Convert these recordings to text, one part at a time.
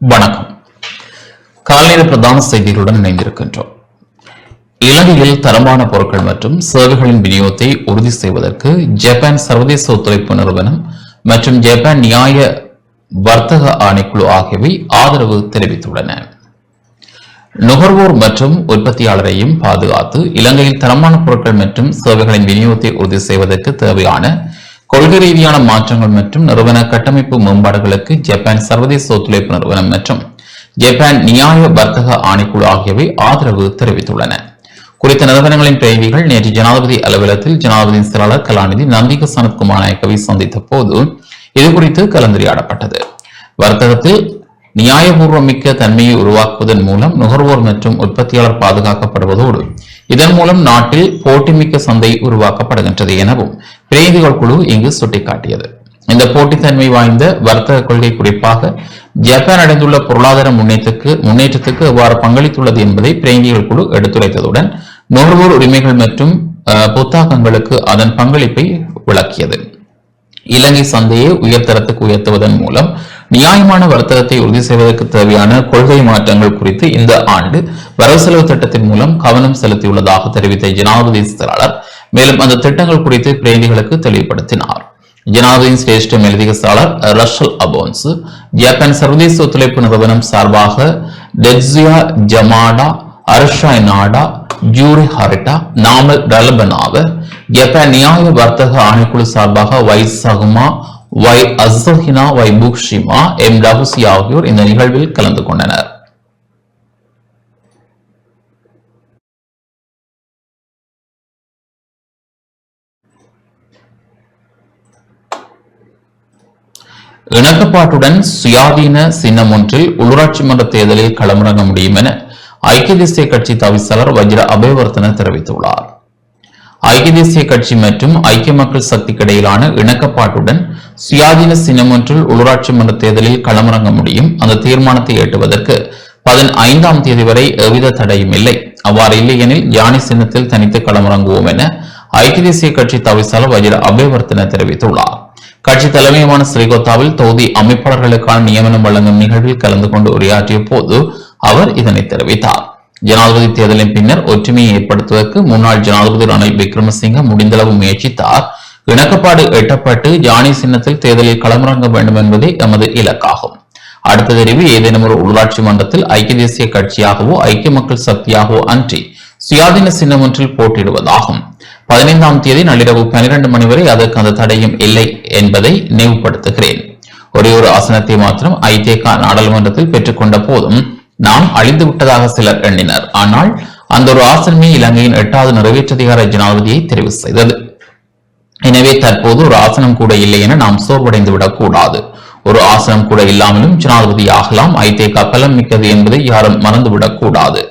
வணக்கம். காலைநேர பிரதான செய்திகளுடன் இணைந்திருக்கின்றோம். இலங்கையில் தரமான பொருட்கள் மற்றும் சேவைகளின் விநியோகத்தை உறுதி செய்வதற்கு ஜப்பான் சர்வதேச ஒத்துழைப்பு நிறுவனம் மற்றும் ஜப்பான் நியாய வர்த்தக ஆணைக்குழு ஆகியவை ஆதரவு தெரிவித்துள்ளன. நுகர்வோர் மற்றும் உற்பத்தியாளரையும் பாதுகாத்து இலங்கையில் தரமான பொருட்கள் மற்றும் சேவைகளின் விநியோகத்தை உறுதி செய்வதற்கு தேவையான கொள்கை ரீதியான மாற்றங்கள் மற்றும் நிறுவன கட்டமைப்பு மேம்பாடுகளுக்கு ஜப்பான் சர்வதேச ஒத்துழைப்பு நிறுவனம் மற்றும் ஜப்பான் நியாய வர்த்தக ஆணைக்குழு ஆகியவை ஆதரவு தெரிவித்துள்ளன. குறித்த நிறுவனங்களின் பிரதிநிதிகள் நேற்று ஜனாதிபதி அலுவலகத்தில் ஜனாதிபதியின் செயலாளர் கலாநிதி நம்பிக்கை சனத்குமார் நாயக்கவை சந்தித்த போது இதுகுறித்து கலந்துரையாடப்பட்டது. வர்த்தகத்தில் நியாயபூர்வமிக்க தன்மையை உருவாக்குவதன் மூலம் நுகர்வோர் மற்றும் உற்பத்தியாளர் பாதுகாக்கப்படுவதோடு இதன் மூலம் நாட்டில் போட்டிமிக்க சந்தை உருவாக்கப்படுகின்றது எனவும் பிரதிநிதிகள் குழு இங்கு சுட்டிக்காட்டியது. இந்த போட்டித்தன்மை வாய்ந்த வர்த்தக கொள்கை குறிப்பாக ஜப்பான் அடைந்துள்ள பொருளாதார முன்னேற்றத்துக்கு முன்னேற்றத்துக்கு எவ்வாறு பங்களித்துள்ளது என்பதை பிரதிநிதிகள் குழு எடுத்துரைத்ததுடன் நுகர்வோர் உரிமைகள் மற்றும் புத்தாக்கங்களுக்கு அதன் பங்களிப்பை விளக்கியது. இலங்கை சந்தையை உயர்தரத்துக்கு உயர்த்துவதன் மூலம் நியாயமான வர்த்தகத்தை உறுதி செய்வதற்கு தேவையான கொள்கை மாற்றங்கள் குறித்து இந்த ஆண்டு வரவு செலவு திட்டத்தின் மூலம் கவனம் செலுத்தியுள்ளதாக தெரிவித்த ஜனாதிபதி செயலாளர் மேலும் அந்த திட்டங்கள் குறித்து பிரேமிகளுக்கு தெளிவுபடுத்தினார். ஜனாதிபதியின் சிரேஷ்ட மேலதிக ரஷல் அபோன்ஸ் ஜப்பான் சர்வதேச ஒத்துழைப்பு நிறுவனம் சார்பாக டெக்ஸியா ஜமாடா அரஷாய் நாடா ஜூரி ஹாரிட்டா நாமல் ரலபனாவ ஜப்பான் நியாய வர்த்தக ஆணைக்குழு சார்பாக வை சகுமா வை அசஹினா வை புக்ஷிமா எம் டபுசி ஆகியோர் இந்த நிகழ்வில் கலந்து கொண்டனர். இணக்கப்பாட்டுடன் சுயாதீன சின்னம் ஒன்றில் உள்ளூராட்சி மன்ற தேர்தலில் களமிறங்க முடியும் என ஐக்கிய தேசிய கட்சி தவிசாளர் வஜ்ர அபயவர்த்தன தெரிவித்துள்ளார். ஐக்கிய தேசிய கட்சி மற்றும் ஐக்கிய மக்கள் சக்திக்கு இடையிலான இணக்கப்பாட்டுடன் சுயாதீன சின்னம் ஒன்றில் உள்ளூராட்சி மன்ற தேர்தலில் களமிறங்க முடியும். அந்த தீர்மானத்தை எட்டுவதற்கு பதினைந்தாம் தேதி வரை எவ்வித தடையும் இல்லை. அவ்வாறு இல்லையெனில் யானை சின்னத்தில் தனித்து களமிறங்குவோம் என ஐக்கிய தேசிய கட்சி தவிசாளர் வஜ்ர அபயவர்த்தன தெரிவித்துள்ளார். கட்சி தலைமையுமான ஸ்ரீகோத்தாவில் தொகுதி அமைப்பாளர்களுக்கான நியமனம் வழங்கும் நிகழ்வில் கலந்து கொண்டு உரையாற்றிய போது அவர் இதனை தெரிவித்தார். ஜனாதிபதி தேர்தலின் பின்னர் ஒற்றுமையை ஏற்படுத்துவதற்கு முன்னாள் ஜனாதிபதி ரணில் விக்ரமசிங்க முடிந்தளவு முயற்சித்தார். இணக்கப்பாடு எட்டப்பட்டு ஜானி சின்னத்தில் தேர்தலில் களமிறங்க வேண்டும் என்பதே எமது இலக்காகும். அடுத்த தெரிவு ஏதேனும் ஒரு உள்ளாட்சி மன்றத்தில் ஐக்கிய தேசிய கட்சியாகவோ ஐக்கிய மக்கள் சக்தியாகவோ அன்றி சுயாதீன சின்னம் ஒன்றில் போட்டியிடுவதாகும். பதினைந்தாம் தேதி நள்ளிரவு பனிரெண்டு மணி வரை அதற்கு அந்த தடையும் இல்லை என்பதை நினைவுபடுத்துகிறேன். ஒரே ஒரு ஆசனத்தை மாத்திரம் ஐதேகா நாடாளுமன்றத்தில் பெற்றுக்கொண்ட போதும் நாம் அழிந்து விட்டதாக சிலர் எண்ணினர். ஆனால் அந்த ஒரு ஆசனமே இலங்கையின் எட்டாவது நிறைவேற்றதிகார ஜனாதிபதியை தெரிவு செய்தது. எனவே தற்போது ஒரு ஆசனம் கூட இல்லை என நாம் சோர்வடைந்து விடக்கூடாது. ஒரு ஆசனம் கூட இல்லாமலும் ஜனாதிபதி ஆகலாம் ஐதேகா பலம் மிக்கது என்பதை யாரும் மறந்துவிடக் கூடாது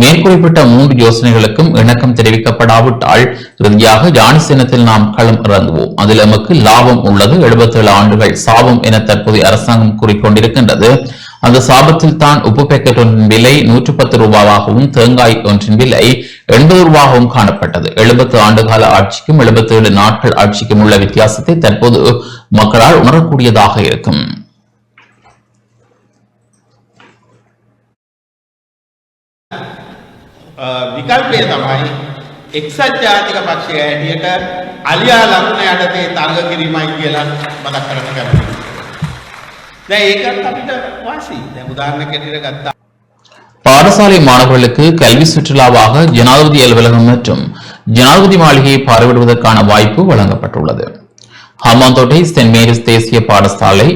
மேற்குறிப்பிட்ட மூன்று யோசனைகளுக்கும் இணக்கம் தெரிவிக்கப்படாவிட்டால் இறுதியாக ஜானி நாம் களம் இறங்குவோம். அதில் எமக்கு லாபம் உள்ளது. 77 ஆண்டுகள் சாபம் என தற்போதைய அரசாங்கம் கூறிக்கொண்டிருக்கின்றது. அந்த சாபத்தில் தான் உப்பு பேக்கெட் ஒன்றின் விலை நூற்று பத்து ரூபாவாகவும் தேங்காய் ஒன்றின் விலை எண்பது ரூபாகவும் காணப்பட்டது. எழுபத்து ஆண்டுகால ஆட்சிக்கும் 77 நாட்கள் ஆட்சிக்கும் உள்ள வித்தியாசத்தை தற்போது மக்களால் உணரக்கூடியதாக இருக்கும். විකල්පය තමයි එක්සත් ජාතික පක්ෂය හැටියට අලියා ලකුණ යටතේ තරග කිරීමයි කියලා මතක් කරන්න කැමතියි. දැන් ඒකත් අපිට වාසි. දැන් උදාහරණයක් හැටියට ගත්තා பாடசாலை மாணவர்களுக்கு கல்வி சுற்றுலாவாக ஜனாதிபதி அலுவலகம் மற்றும் ஜனாதிபதி மாளிகையை பார்வையிடுவதற்கான வாய்ப்பு வழங்கப்பட்டுள்ளது ஹம்மாந்தோட்டை சென்ட் மேரிஸ் தேசிய பாடசாலை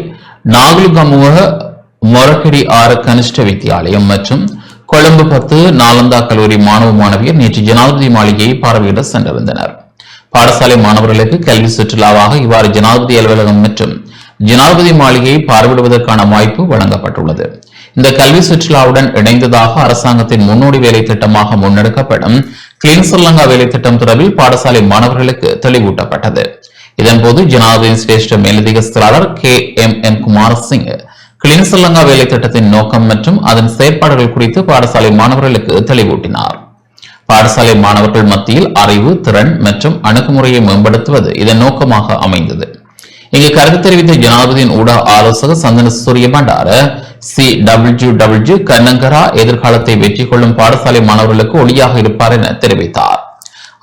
நாகுலுகமுக மொரக்கடி ஆறு கனிஷ்ட வித்தியாலயம் மற்றும் கொழும்பு பத்து நாலந்தா கல்லூரி மாணவ மாணவியர் நேற்று ஜனாதிபதி மாளிகையை பார்வையிட சென்றிருந்தனர் பாடசாலை மாணவர்களுக்கு கல்வி சுற்றுலாவாக இவ்வாறு ஜனாதிபதி அலுவலகம் மற்றும் ஜனாதிபதி மாளிகையை பார்வையிடுவதற்கான வாய்ப்பு வழங்கப்பட்டுள்ளது. இந்த கல்வி சுற்றுலாவுடன் இணைந்ததாக அரசாங்கத்தின் முன்னோடி வேலை திட்டமாக முன்னெடுக்கப்படும் கிளீன் ஸ்ரீலங்கா வேலை திட்டம் தொடர்பில் பாடசாலை மாணவர்களுக்கு தெளிவூட்டப்பட்டது. இதன்போது ஜனாதிபதியின் சிரேஷ்ட மேலதிக செயலாளர் K M N Kumarasinghe clean Sri Lanka வேலை திட்டத்தின் நோக்கம் மற்றும் அதன் செயற்பாடுகள் குறித்து பாடசாலை மாணவர்களுக்கு தெளிவூட்டினார். பாடசாலை மாணவர்கள் மத்தியில் அறிவு திறன் மற்றும் அணுகுமுறையை மேம்படுத்துவது இதன் நோக்கமாக அமைந்தது. இங்கு கருத்து தெரிவித்த ஜனாதிபதியின் ஊடக ஆலோசகர் Chandana Suriya Bandara C W W Kannangara எதிர்காலத்தை வெற்றி கொள்ளும் பாடசாலை மாணவர்களுக்கு ஒளியாக இருப்பார் என தெரிவித்தார்.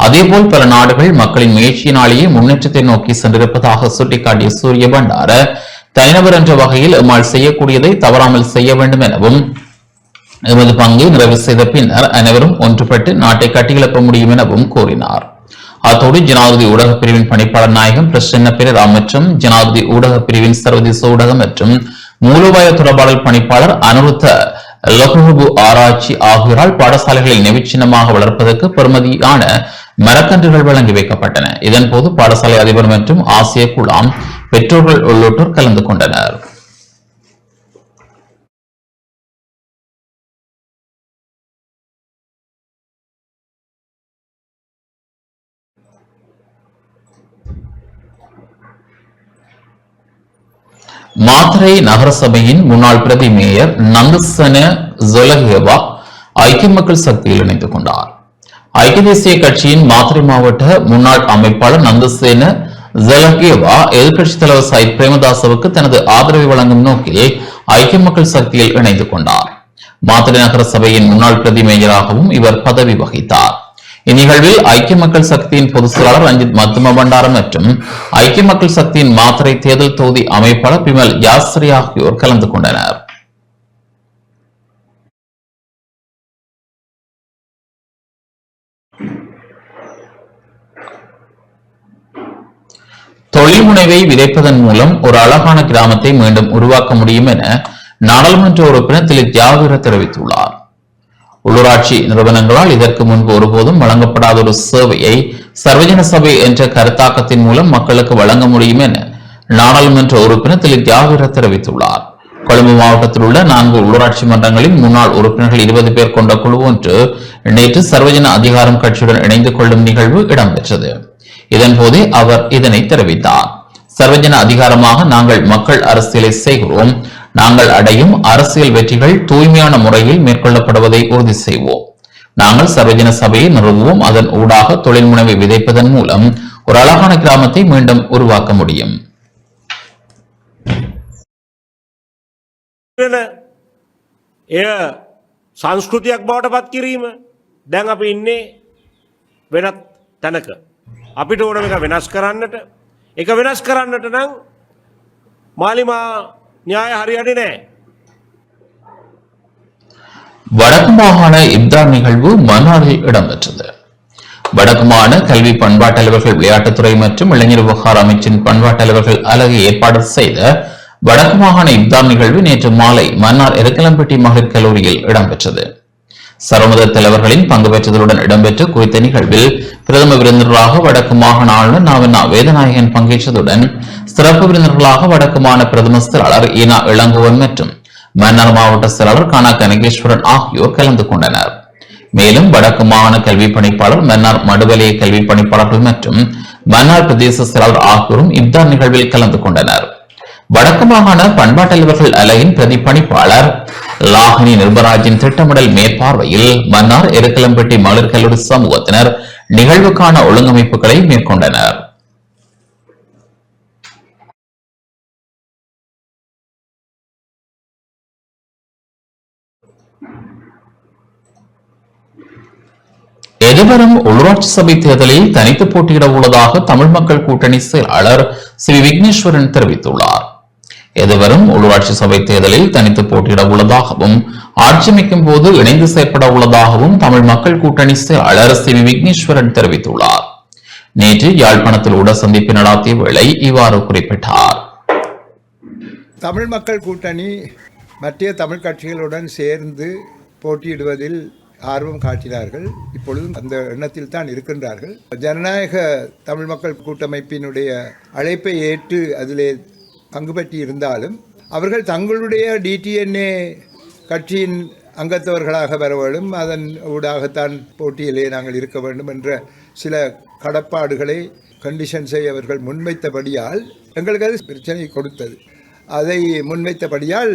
அதேபோல் பல நாடுகள் மக்களின் முயற்சியினாலேயே முன்னேற்றத்தை நோக்கி சென்றிருப்பதாக சுட்டிக்காட்டிய சூரிய பண்டார தனிநபர் என்ற வகையில் எம்மால் செய்யக்கூடியதை தவறாமல் செய்ய வேண்டும் எனவும் எமது பங்கை நிறைவு செய்த பின்னர் அனைவரும் ஒன்றுபட்டு நாட்டை கட்டியெழுப்ப முடியும் எனவும் கூறினார். அத்தோடு ஜனாதிபதி ஊடகப் பிரிவின் பணிப்பாளர் நாயகம் பிரசன்ன பிரதா மற்றும் ஜனாதிபதி ஊடகப் பிரிவின் சர்வதேச ஊடகம் மற்றும் மூலோபாய தொடர்பாளர் பணிப்பாளர் அனுருத்த லகுஹபு ஆராய்ச்சி ஆகியோரால் பாடசாலைகளில் நெவிச்சின்னமாக வளர்ப்பதற்கு பெறுமதியான மரக்கன்றுகள் வழங்கி வைக்கப்பட்டன. இதன்போது பாடசாலை அதிபர் மற்றும் ஆசிய குழாம் பெற்றோர்கள் உள்ளிட்டோர் கலந்து கொண்டனர். மாத்ரை நகரசபையின் முன்னாள் பிரதி மேயர் நந்தசன ஜொலகேவா ஐக்கிய மக்கள் சக்தியில் இணைத்துக் கொண்டார். ஐக்கிய தேசிய கட்சியின் மாத்திரை மாவட்ட முன்னாள் அமைப்பாளர் நந்தசேன ஜலகேவா எதிர்கட்சித் தலைவர் சயித் பிரேமதாசவுக்கு தனது ஆதரவை வழங்கும் நோக்கில் ஐக்கிய மக்கள் சக்தியில் இணைந்து கொண்டார். மாத்திரை நகர சபையின் முன்னாள் பிரதி மேயராகவும் இவர் பதவி வகித்தார். இந்நிகழ்வில் ஐக்கிய மக்கள் சக்தியின் பொதுச் செயலாளர் ரஞ்சித் மத்தும பண்டாரம் மற்றும் ஐக்கிய மக்கள் சக்தியின் மாத்திரை தேர்தல் தொகுதி அமைப்பாளர் பிமல் யாஸ்ரி ஆகியோர் கலந்து கொண்டனர். தொழில்முனைவை விதைப்பதன் மூலம் ஒரு அழகான கிராமத்தை மீண்டும் உருவாக்க முடியும் என நாடாளுமன்ற உறுப்பினர் திரு தியாகர தெரிவித்துள்ளார். உள்ளூராட்சி நிறுவனங்களால் இதற்கு முன்பு ஒருபோதும் வழங்கப்படாத ஒரு சேவையை சர்வஜன சபை என்ற கருத்தாக்கத்தின் மூலம் மக்களுக்கு வழங்க முடியும் என நாடாளுமன்ற உறுப்பினர் திரு தியாகர தெரிவித்துள்ளார். கொழும்பு மாவட்டத்தில் உள்ள நான்கு உள்ளூராட்சி மன்றங்களின் முன்னாள் உறுப்பினர்கள் இருபது பேர் கொண்ட குழு ஒன்று நேற்று சர்வஜன அதிகாரம் கட்சியுடன் இணைந்து கொள்ளும் நிகழ்வு இடம்பெற்றது. இதன்போதே அவர் இதனை தெரிவித்தார் சர்வஜன அதிகாரமாக நாங்கள் மக்கள் அரசியலை செய்கிறோம் நாங்கள் அடையும் அரசியல் வெற்றிகள் தூய்மையான முறையில் மேற்கொள்ளப்படுவதை உறுதி செய்வோம் நாங்கள் சர்வஜன சபையை நிறுவுவோம் அதன் ஊடாக தொழில் முனைவை விதைப்பதன் மூலம் ஒரு அழகான கிராமத்தை மீண்டும் உருவாக்க முடியும் වෙන එය සංස්කෘතියක් බවට පත් කිරීම දැන් අපි ඉන්නේ වෙනත් තැනක. අපිට ඕන එක වෙනස් කරන්නට එක වෙනස් කරන්නට නම් මාලිමා න්‍යාය හරියට නෑ. வடக்கு மாகாண இப்தார் நிகழ்வு மன்னாரில் இடம்பெற்றது வடக்கு மாகாண கல்வி பண்பாட்டு அலுவல்கள் விளையாட்டுத்துறை மற்றும் இளைஞர் விவகார அமைச்சின் பண்பாட்டு அலுவல்கள் அலகு ஏற்பாடு செய்த வடக்கு மாகாண இப்தார் நிகழ்வு நேற்று மாலை மன்னார் எருக்கலம்பட்டி மகளிர் கல்லூரியில் இடம்பெற்றது சர்வமத தலைவர்களின் பங்கு பெற்றதுடன் இடம்பெற்ற குறித்த நிகழ்வில் பிரதம விருந்தினராக வடக்கு மாகாண ஆளுநர் நாவண்ணா வேதநாயகன் பங்கேற்றதுடன் சிறப்பு விருந்தினர்களாக வடக்கு மாகாண பிரதம செயலாளர் ஈனா இளங்குவன் மற்றும் மன்னர் மாவட்ட செயலாளர் கானா கனகேஸ்வரன் ஆகியோர் கலந்து கொண்டனர். மேலும் வடக்கு மாகாண கல்வி பணிப்பாளர் மன்னார் மடுவலைய கல்வி பணிப்பாளர்கள் மற்றும் மன்னார் பிரதேச செயலாளர் ஆகியோரும் இப்தார் நிகழ்வில் கலந்து கொண்டனர். வடக்கு மாகாண பண்பாட்டலைவர்கள் அலையின் பிரதி பணிப்பாளர் லாகினி நிர்பராஜின் திட்டமிடல் மேற்பார்வையில் மன்னார் எருக்கலம்பட்டி மலர் கல்லூரி சமூகத்தினர் நிகழ்வுக்கான ஒழுங்கமைப்புகளை மேற்கொண்டனர். எதிர்வரும் உள்ளூராட்சி சபை தேர்தலில் தனித்து போட்டியிட உள்ளதாக தமிழ் மக்கள் கூட்டணி செயலாளர் ஸ்ரீ விக்னேஸ்வரன் தெரிவித்துள்ளார். எதிர்வரும் உள்ளூராட்சி சபை தேர்தலில் தனித்து போட்டியிட உள்ளதாகவும் ஆட்சி அமைக்கும் போது இணைந்து செயற்பட உள்ளதாகவும் தமிழ் மக்கள் கூட்டணி செயலாளர் சி. விக்னேஸ்வரன் தெரிவித்துள்ளார். நேற்று யாழ்ப்பாணத்தில் உட சந்திப்பு நடாத்திய வேளை இவ்வாறு குறிப்பிட்டார். தமிழ் மக்கள் கூட்டணி மற்ற தமிழ் கட்சிகளுடன் சேர்ந்து போட்டியிடுவதில் ஆர்வம் காட்டினார்கள். இப்பொழுதும் அந்த எண்ணத்தில் தான் இருக்கின்றார்கள். ஜனநாயக தமிழ் மக்கள் கூட்டமைப்பினுடைய அழைப்பை ஏற்று அதிலே பங்கு பற்றி இருந்தாலும் அவர்கள் தங்களுடைய டிடிஎன்ஏ கட்சியின் அங்கத்தவர்களாக வர வேண்டும் அதன் ஊடாகத்தான் போட்டியிலே நாங்கள் இருக்க வேண்டும் என்ற சில கடப்பாடுகளை கண்டிஷன்ஸை அவர்கள் முன்வைத்தபடியால் எங்களுக்கு அது பிரச்சனை கொடுத்தது. அதை முன்வைத்தபடியால்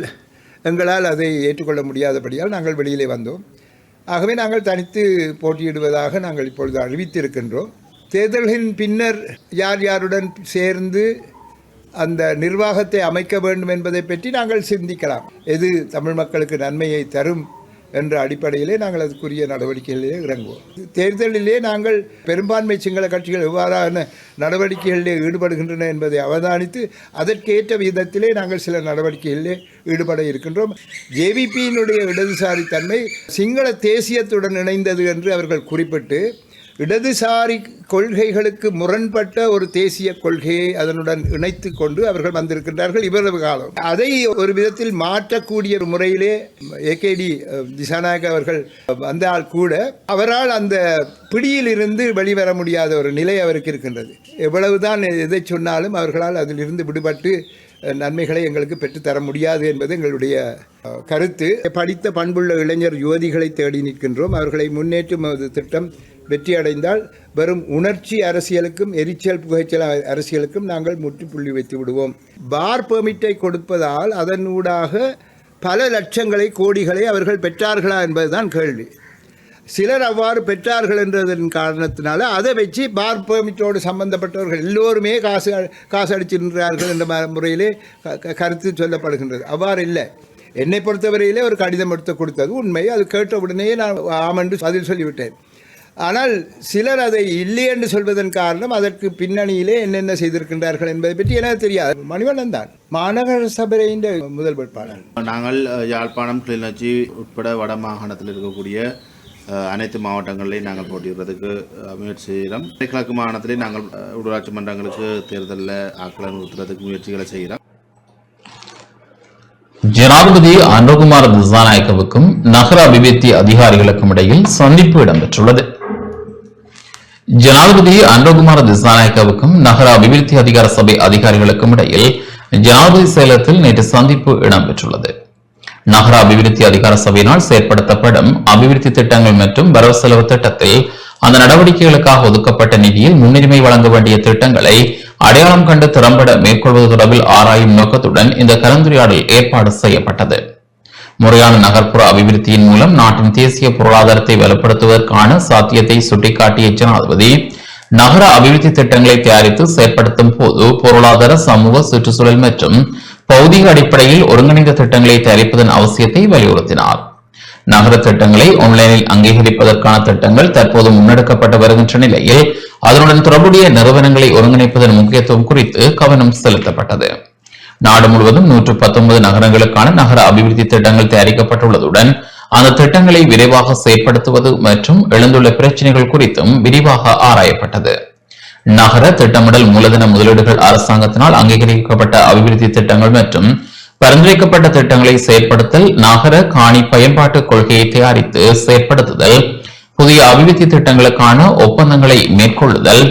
எங்களால் அதை ஏற்றுக்கொள்ள முடியாதபடியால் நாங்கள் வெளியிலே வந்தோம். ஆகவே நாங்கள் தனித்து போட்டியிடுவதாக நாங்கள் இப்பொழுது அறிவித்திருக்கின்றோம். தேர்தல்களின் பின்னர் யார் யாருடன் சேர்ந்து அந்த நிர்வாகத்தை அமைக்க வேண்டும் என்பதை பற்றி நாங்கள் சிந்திக்கலாம். எது தமிழ் மக்களுக்கு நன்மையை தரும் என்ற அடிப்படையிலே நாங்கள் அதுக்குரிய நடவடிக்கைகளிலே இறங்குவோம். தேர்தலிலே நாங்கள் பெரும்பான்மை சிங்கள கட்சிகள் எவ்வாறான நடவடிக்கைகளிலே ஈடுபடுகின்றன என்பதை அவதானித்து அதற்கேற்ற விதத்திலே நாங்கள் சில நடவடிக்கைகளிலே ஈடுபட இருக்கின்றோம். ஜேவிபியினுடைய இடதுசாரி தன்மை சிங்கள தேசியத்துடன் இணைந்தது என்று அவர்கள் குறிப்பிட்டு இடதுசாரி கொள்கைகளுக்கு முரண்பட்ட ஒரு தேசிய கொள்கையை அதனுடன் இணைத்து கொண்டு அவர்கள் வந்திருக்கின்றார்கள் இவ்வளவு காலம். அதை ஒரு விதத்தில் மாற்றக்கூடிய ஒரு முறையிலே ஏகேடி திசாநாயக் அவர்கள் வந்தால் கூட அவரால் அந்த பிடியிலிருந்து வெளிவர முடியாத ஒரு நிலை அவருக்கு இருக்கின்றது. எவ்வளவுதான் எதை சொன்னாலும் அவர்களால் அதிலிருந்து விடுபட்டு நன்மைகளை எங்களுக்கு பெற்றுத்தர முடியாது என்பது எங்களுடைய கருத்து. படித்த பண்புள்ள இளைஞர் யுவதிகளை தேடி நிற்கின்றோம். அவர்களை முன்னேற்றும் ஒரு திட்டம் வெற்றி அடைந்தால் வெறும் உணர்ச்சி அரசியலுக்கும் எரிச்சல் புகைச்சல் அரசியலுக்கும் நாங்கள் முற்றுப்புள்ளி வைத்து விடுவோம். பார் பெர்மிட்டை கொடுப்பதால் அதனூடாக பல லட்சங்களை கோடிகளை அவர்கள் பெற்றார்களா என்பதுதான் கேள்வி. சிலர் அவ்வாறு பெற்றார்கள் என்றதன் காரணத்தினால அதை வச்சு பார் பெர்மிட்டோடு சம்பந்தப்பட்டவர்கள் எல்லோருமே காசு காசு அடிச்சிருக்கிறார்கள் என்ற முறையிலே க- கருத்து சொல்லப்படுகின்றது. அவ்வாறு இல்லை. என்னை பொறுத்தவரையிலே ஒரு கடிதம் எடுத்து கொடுத்தது உண்மை. அது கேட்ட உடனே நான் ஆமென்று பதில் சொல்லிவிட்டேன். ஆனால் சிலர் அதை இல்லை என்று சொல்வதன் காரணம் அதற்கு பின்னணியிலே என்னென்ன செய்திருக்கின்றார்கள் என்பதை பற்றி எனக்கு தெரியாது. மணிவண்ணன் தான். மாநகர சபையின் முதல் வேட்பாளர். நாங்கள் யாழ்ப்பாணம் கிளிநொச்சி உட்பட வட மாகாணத்தில் இருக்கக்கூடிய அனைத்து மாவட்டங்களிலையும் நாங்கள் போட்டியிடுறதுக்கு முயற்சி செய்கிறோம். கிழக்கு மாகாணத்திலே நாங்கள் உள்ளூராட்சி மன்றங்களுக்கு தேர்தலில் ஆக்களை நிறுத்துறதுக்கு முயற்சிகளை செய்கிறோம். ஜனாதிபதி அனுகுமார் திசாநாயக்கவுக்கும் நகர அபிவிருத்தி அதிகாரிகளுக்கும் இடையில் சந்திப்பு இடம்பெற்றுள்ளது. ஜனாதிபதி அனுகுமார் திசாநாயக்கவுக்கும் நகர அபிவிருத்தி அதிகார சபை அதிகாரிகளுக்கும் இடையில் ஜனாதிபதி சேலத்தில் நேற்று சந்திப்பு இடம்பெற்றுள்ளது. நகர அபிவிருத்தி அதிகார சபையினால் செயற்படுத்தப்படும் அபிவிருத்தி திட்டங்கள் மற்றும் வரவு செலவு திட்டத்தில் அந்த நடவடிக்கைகளுக்காக ஒதுக்கப்பட்ட நிதியில் முன்னுரிமை வழங்க வேண்டிய திட்டங்களை அடையாளம் கண்டு திறம்பட மேற்கொள்வது தொடர்பில் ஆராயும் நோக்கத்துடன் இந்த கலந்துரையாடல் ஏற்பாடு செய்யப்பட்டது. முறையான நகர்ப்புற அபிவிருத்தியின் மூலம் நாட்டின் தேசிய பொருளாதாரத்தை வலுப்படுத்துவதற்கான சாத்தியத்தை சுட்டிக்காட்டிய ஜனாதிபதி நகர அபிவிருத்தி திட்டங்களை தயாரித்து செயற்படுத்தும் போது பொருளாதார சமூக சுற்றுச்சூழல் மற்றும் பௌதிக அடிப்படையில் ஒருங்கிணைந்த திட்டங்களை தயாரிப்பதன் அவசியத்தை வலியுறுத்தினார். நகர திட்டங்களை ஆன்லைனில் அங்கீகரிப்பதற்கான திட்டங்கள் தற்போது முன்னெடுக்கப்பட்டு வருகின்ற நிலையில் அதனுடன் தொடர்புடைய நிறுவனங்களை ஒருங்கிணைப்பதன் முக்கியத்துவம் குறித்து கவனம் செலுத்தப்பட்டது. நாடு முழுவதும் நூற்று பத்தொன்பது நகரங்களுக்கான நகர அபிவிருத்தி திட்டங்கள் தயாரிக்கப்பட்டுள்ளதுடன் அந்த திட்டங்களை விரைவாக செயற்படுத்துவது மற்றும் எழுந்துள்ள பிரச்சினைகள் குறித்தும் விரிவாக ஆராயப்பட்டது. நகர திட்டமிடல் மூலதன முதலீடுகள் அரசாங்கத்தினால் அங்கீகரிக்கப்பட்ட அபிவிருத்தி திட்டங்கள் மற்றும் பரிந்துரைக்கப்பட்ட திட்டங்களை செயற்படுத்தல் நகர காணி பயன்பாட்டு கொள்கையை தயாரித்து செயற்படுத்துதல் புதிய அபிவிருத்தி திட்டங்களுக்கான ஒப்பந்தங்களை மேற்கொள்ளுதல்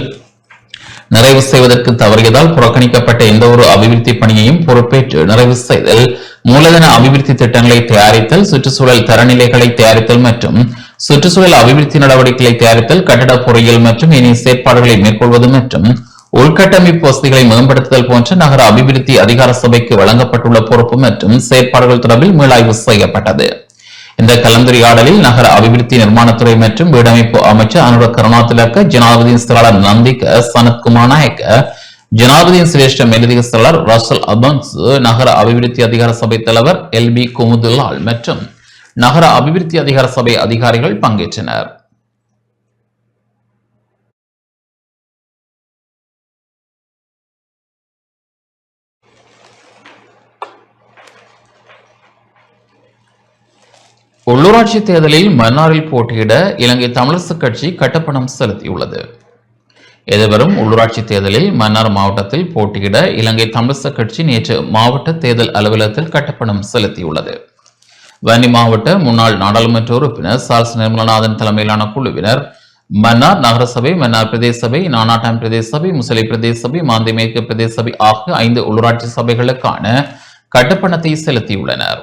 நிறைவு செய்வதற்கு தவறியதால் புறக்கணிக்கப்பட்ட எந்த ஒரு அபிவிருத்தி பணியையும் பொறுப்பேற்று நிறைவு செய்தல் மூலதன அபிவிருத்தி திட்டங்களை தயாரித்தல் சுற்றுச்சூழல் தரநிலைகளை தயாரித்தல் மற்றும் சுற்றுச்சூழல் அபிவிருத்தி நடவடிக்கைகளை தயாரித்தல் கட்டட பொறியியல் மற்றும் இனி செயற்பாடுகளை மேற்கொள்வது மற்றும் உள்கட்டமைப்பு வசதிகளை மேம்படுத்துதல் போன்ற நகர அபிவிருத்தி அதிகார சபைக்கு வழங்கப்பட்டுள்ள பொறுப்பு மற்றும் செயற்பாடுகள் தொடர்பில் மீளாய்வு செய்யப்பட்டது. இந்த கலந்துரையாடலில் நகர அபிவிருத்தி நிர்மாணத்துறை மற்றும் வீடமைப்பு அமைச்சர் அனுர கருணாதிலக்க ஜனாதிபதி செயலாளர் நந்திக சனத்குமார் நாயக்க ஜனாதிபதியின் சிரேஷ்ட மேலதிக செயலாளர் ரசல் அபன்ஸ் நகர அபிவிருத்தி அதிகார சபை தலைவர் எல் பி குமுதுலால் மற்றும் நகர அபிவிருத்தி அதிகார சபை அதிகாரிகள் பங்கேற்றனர். உள்ளூராட்சி தேர்தலில் மன்னாரில் போட்டியிட இலங்கை தமிழரசு கட்சி கட்டப்பணம் செலுத்தியுள்ளது. எதிர்வரும் உள்ளூராட்சி தேர்தலில் மன்னார் மாவட்டத்தில் போட்டியிட இலங்கை தமிழரசு கட்சி நேற்று மாவட்ட தேர்தல் அலுவலகத்தில் கட்டப்பணம் செலுத்தியுள்ளது. வன்னி மாவட்ட முன்னாள் நாடாளுமன்ற உறுப்பினர் சார்ஸ் நிர்மலநாதன் தலைமையிலான குழுவினர் மன்னார் நகரசபை மன்னார் பிரதேச சபை நானாட்டாம் பிரதேச சபை முசலி பிரதேச சபை மாந்தி மேற்கு பிரதேச சபை ஆகிய ஐந்து உள்ளூராட்சி சபைகளுக்கான கட்டுப்பணத்தை செலுத்தியுள்ளனர்.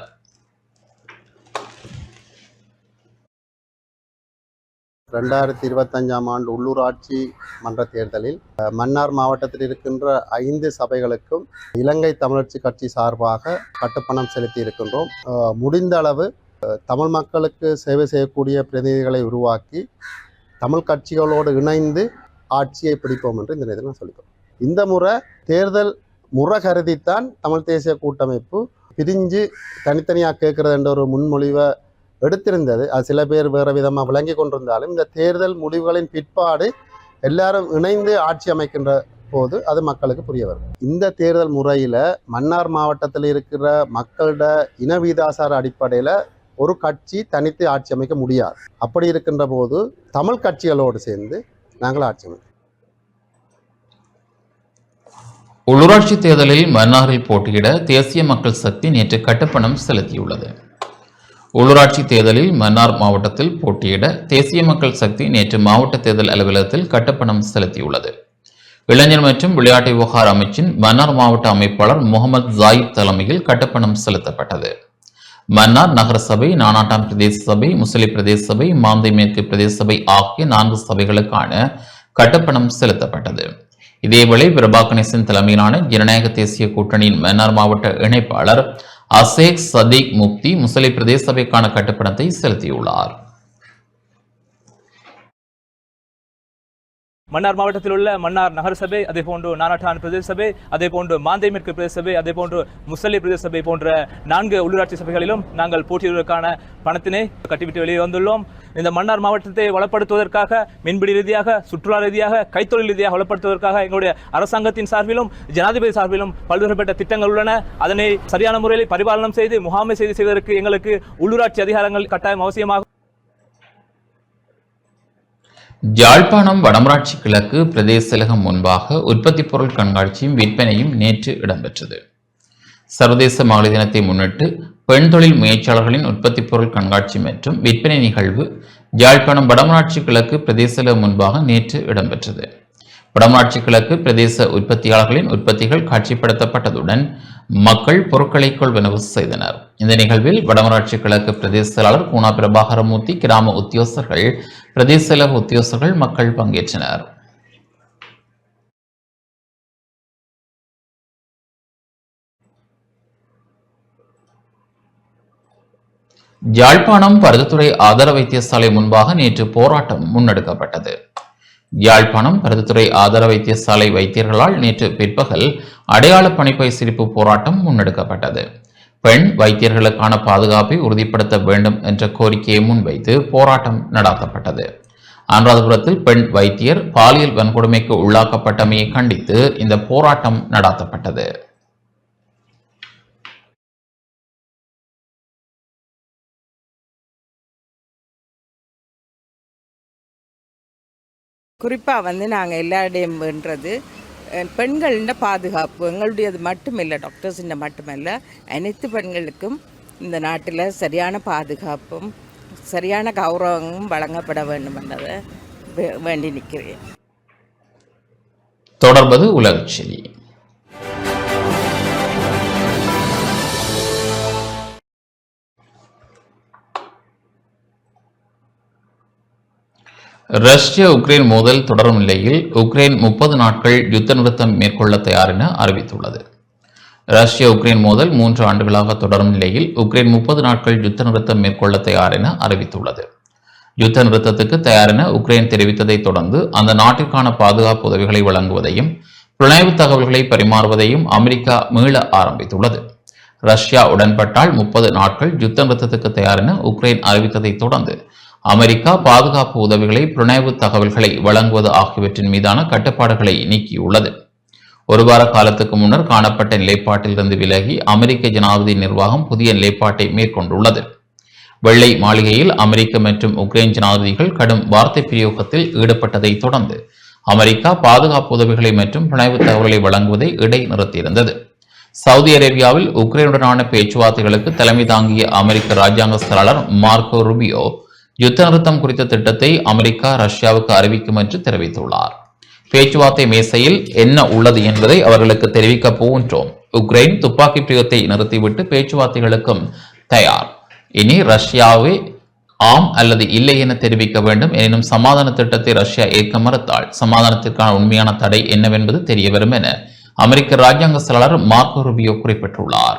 ரெண்டாயிரத்தி இருபத்தஞ்சாம் ஆண்டு உள்ளூராட்சி மன்ற தேர்தலில் மன்னார் மாவட்டத்தில் இருக்கின்ற ஐந்து சபைகளுக்கும் இலங்கை தமிழர்ச்சி கட்சி சார்பாக கட்டுப்பணம் செலுத்தி இருக்கின்றோம் முடிந்த அளவு தமிழ் மக்களுக்கு சேவை செய்யக்கூடிய பிரதிநிதிகளை உருவாக்கி தமிழ் கட்சிகளோடு இணைந்து ஆட்சியை பிடிப்போம் என்று இந்த நேரத்தில் நான் சொல்லிக்கிறோம். இந்த முறை தேர்தல் முறை கருதித்தான் தமிழ் தேசிய கூட்டமைப்பு பிரிஞ்சு தனித்தனியாக கேட்கறது என்ற ஒரு முன்மொழிவை எடுத்திருந்தது. அது சில பேர் வேறு விதமாக விளங்கி கொண்டிருந்தாலும் இந்த தேர்தல் முடிவுகளின் பிற்பாடு எல்லாரும் இணைந்து ஆட்சி அமைக்கின்ற போது அது மக்களுக்கு புரிய வரும் இந்த தேர்தல் முறையில் மன்னார் மாவட்டத்தில் இருக்கிற மக்களோட இன வீதாசார அடிப்படையில் ஒரு கட்சி தனித்து ஆட்சி அமைக்க முடியாது. அப்படி இருக்கின்ற போது தமிழ் கட்சிகளோடு சேர்ந்து நாங்கள் ஆட்சி அமைக்கிறோம். உள்ளூராட்சி தேர்தலில் மன்னாரில் போட்டியிட தேசிய மக்கள் சக்தி நேற்று கட்டுப்பணம் செலுத்தியுள்ளது. உள்ளூராட்சி தேர்தலில் மன்னார் மாவட்டத்தில் போட்டியிட தேசிய மக்கள் சக்தி நேற்று மாவட்ட தேர்தல் அலுவலகத்தில் கட்டப்பணம் செலுத்தியுள்ளது. இளைஞர் மற்றும் விளையாட்டு விவகார அமைச்சின் மன்னார் மாவட்ட அமைப்பாளர் முகமது ஜாயித் தலைமையில் கட்டப்பணம் செலுத்தப்பட்டது. மன்னார் நகரசபை நானாட்டாம் பிரதேச சபை முசலி பிரதேச சபை மாந்தை மேற்கு பிரதேச சபை ஆகிய நான்கு சபைகளுக்கான கட்டப்பணம் செலுத்தப்பட்டது. இதேவேளை பிரபா கணேசன் தலைமையிலான ஜனநாயக தேசிய கூட்டணியின் மன்னார் மாவட்ட இணைப்பாளர் அசேக் சதீக் முக்தி முசலி பிரதேச சபைக்கான கட்டுப்பணத்தை செலுத்தியுள்ளார். மன்னார் மாவட்டத்தில் உள்ள மன்னார் நகர சபை அதே போன்று நானாட்டான் பிரதேச சபை அதே போன்று மாந்தை மேற்கு பிரதேச சபை அதே போன்று முசல்லி பிரதேச சபை போன்ற நான்கு உள்ளூராட்சி சபைகளிலும் நாங்கள் போட்டியிடுவதற்கான பணத்தினை கட்டிவிட்டு வெளியே வந்துள்ளோம். இந்த மன்னார் மாவட்டத்தை வளப்படுத்துவதற்காக மீன்பிடி ரீதியாக சுற்றுலா ரீதியாக கைத்தொழில் ரீதியாக வளப்படுத்துவதற்காக எங்களுடைய அரசாங்கத்தின் சார்பிலும் ஜனாதிபதி சார்பிலும் பல்வேறுபட்ட திட்டங்கள் உள்ளன. அதனை சரியான முறையில் பரிபாலனம் செய்து முகாமை செய்து செய்வதற்கு எங்களுக்கு உள்ளூராட்சி அதிகாரங்கள் கட்டாயம் அவசியமாகும் யாழ்ப்பாணம் வடமராட்சி கிழக்கு பிரதேசலகம் முன்பாக உற்பத்தி பொருள் கண்காட்சியும் விற்பனையும் நேற்று இடம்பெற்றது. சர்வதேச மகளிர் தினத்தை முன்னிட்டு பெண் தொழில் முயற்சியாளர்களின் உற்பத்தி பொருள் கண்காட்சி மற்றும் விற்பனை நிகழ்வு யாழ்ப்பாணம் வடமராட்சி கிழக்கு பிரதேசலகம் முன்பாக நேற்று இடம்பெற்றது. வடமராட்சி கிழக்கு பிரதேச உற்பத்தியாளர்களின் உற்பத்திகள் காட்சிப்படுத்தப்பட்டதுடன் மக்கள் பொருட்களை கொள்வனவு செய்தனர். இந்த நிகழ்வில் வடமராட்சி கிழக்கு பிரதேச செயலாளர் கூனா பிரபாகரமூர்த்தி கிராம உத்தியோகர்கள் பிரதேச செயலக உத்தியோகர்கள் மக்கள் பங்கேற்றனர். யாழ்ப்பாணம் பருதத்துறை ஆதார வைத்தியசாலை முன்பாக நேற்று போராட்டம் முன்னெடுக்கப்பட்டது. யாழ்ப்பாணம் பருத்தித்துறை ஆதார வைத்தியசாலை வைத்தியர்களால் நேற்று பிற்பகல் அடையாள பணிப்பை சிரிப்பு போராட்டம் முன்னெடுக்கப்பட்டது. பெண் வைத்தியர்களுக்கான பாதுகாப்பை உறுதிப்படுத்த வேண்டும் என்ற கோரிக்கையை முன்வைத்து போராட்டம் நடாத்தப்பட்டது. அனுராதபுரத்தில் பெண் வைத்தியர் பாலியல் வன்கொடுமைக்கு உள்ளாக்கப்பட்டமையை கண்டித்து இந்த போராட்டம் நடாத்தப்பட்டது. குறிப்பாக வந்து நாங்கள் எல்லாருடையும் வேண்டது பெண்களின் பாதுகாப்பு. எங்களுடையது மட்டுமில்லை டாக்டர்ஸின் மட்டுமல்ல அனைத்து பெண்களுக்கும் இந்த நாட்டில் சரியான பாதுகாப்பும் சரியான கௌரவமும் வழங்கப்பட வேண்டும் என்றதை வேண்டி நிற்கிறேன் தொடர்பது உலக செய்தி ரஷ்ய உக்ரைன் மோதல் தொடரும் நிலையில் உக்ரைன் முப்பது நாட்கள் யுத்த நிறுத்தம் மேற்கொள்ள தயார் என அறிவித்துள்ளது. ரஷ்ய உக்ரைன் மோதல் மூன்று ஆண்டுகளாக தொடரும் நிலையில் உக்ரைன் முப்பது நாட்கள் யுத்த நிறுத்தம் மேற்கொள்ள தயார் என அறிவித்துள்ளது. யுத்த நிறுத்தத்துக்கு தயார் என உக்ரைன் தெரிவித்ததை தொடர்ந்து அந்த நாட்டிற்கான பாதுகாப்பு உதவிகளை வழங்குவதையும் புலனாய்வு தகவல்களை பரிமாறுவதையும் அமெரிக்கா மீள ஆரம்பித்துள்ளது. ரஷ்யா உடன்பட்டால் முப்பது நாட்கள் யுத்த நிறுத்தத்துக்கு தயார் என உக்ரைன் அறிவித்ததை தொடர்ந்து அமெரிக்கா பாதுகாப்பு உதவிகளை புலனாய்வு தகவல்களை வழங்குவது ஆகியவற்றின் மீதான கட்டுப்பாடுகளை நீக்கியுள்ளது. ஒரு வார காலத்துக்கு முன்னர் காணப்பட்ட நிலைப்பாட்டிலிருந்து விலகி அமெரிக்க ஜனாதிபதி நிர்வாகம் புதிய நிலைப்பாட்டை மேற்கொண்டுள்ளது. வெள்ளை மாளிகையில் அமெரிக்க மற்றும் உக்ரைன் ஜனாதிபதிகள் கடும் வார்த்தை பிரயோகத்தில் ஈடுபட்டதை தொடர்ந்து அமெரிக்கா பாதுகாப்பு உதவிகளை மற்றும் புனைவு தகவல்களை வழங்குவதை இடைநிறுத்தியிருந்தது. சவுதி அரேபியாவில் உக்ரைனுடனான பேச்சுவார்த்தைகளுக்கு தலைமை தாங்கிய அமெரிக்க ராஜாங்க செயலாளர் மார்க்கோ ருபியோ யுத்த நிறுத்தம் குறித்த திட்டத்தை அமெரிக்கா ரஷ்யாவுக்கு அறிவிக்கும் என்று தெரிவித்துள்ளார். பேச்சுவார்த்தை மேசையில் என்ன உள்ளது என்பதை அவர்களுக்கு தெரிவிக்க போகின்றோம். உக்ரைன் துப்பாக்கி பிரயோகத்தை நிறுத்திவிட்டு பேச்சுவார்த்தைகளுக்கும் தயார். இனி ரஷ்யாவே ஆம் அல்லது இல்லை என தெரிவிக்க வேண்டும். எனினும் சமாதான திட்டத்தை ரஷ்யா ஏற்க மறுத்தால் சமாதானத்திற்கான உண்மையான தடை என்னவென்பது தெரிய வரும் என அமெரிக்க ராஜ்யாங்க செயலாளர் மார்க்கோ ரூபியோ குறிப்பிட்டுள்ளார்.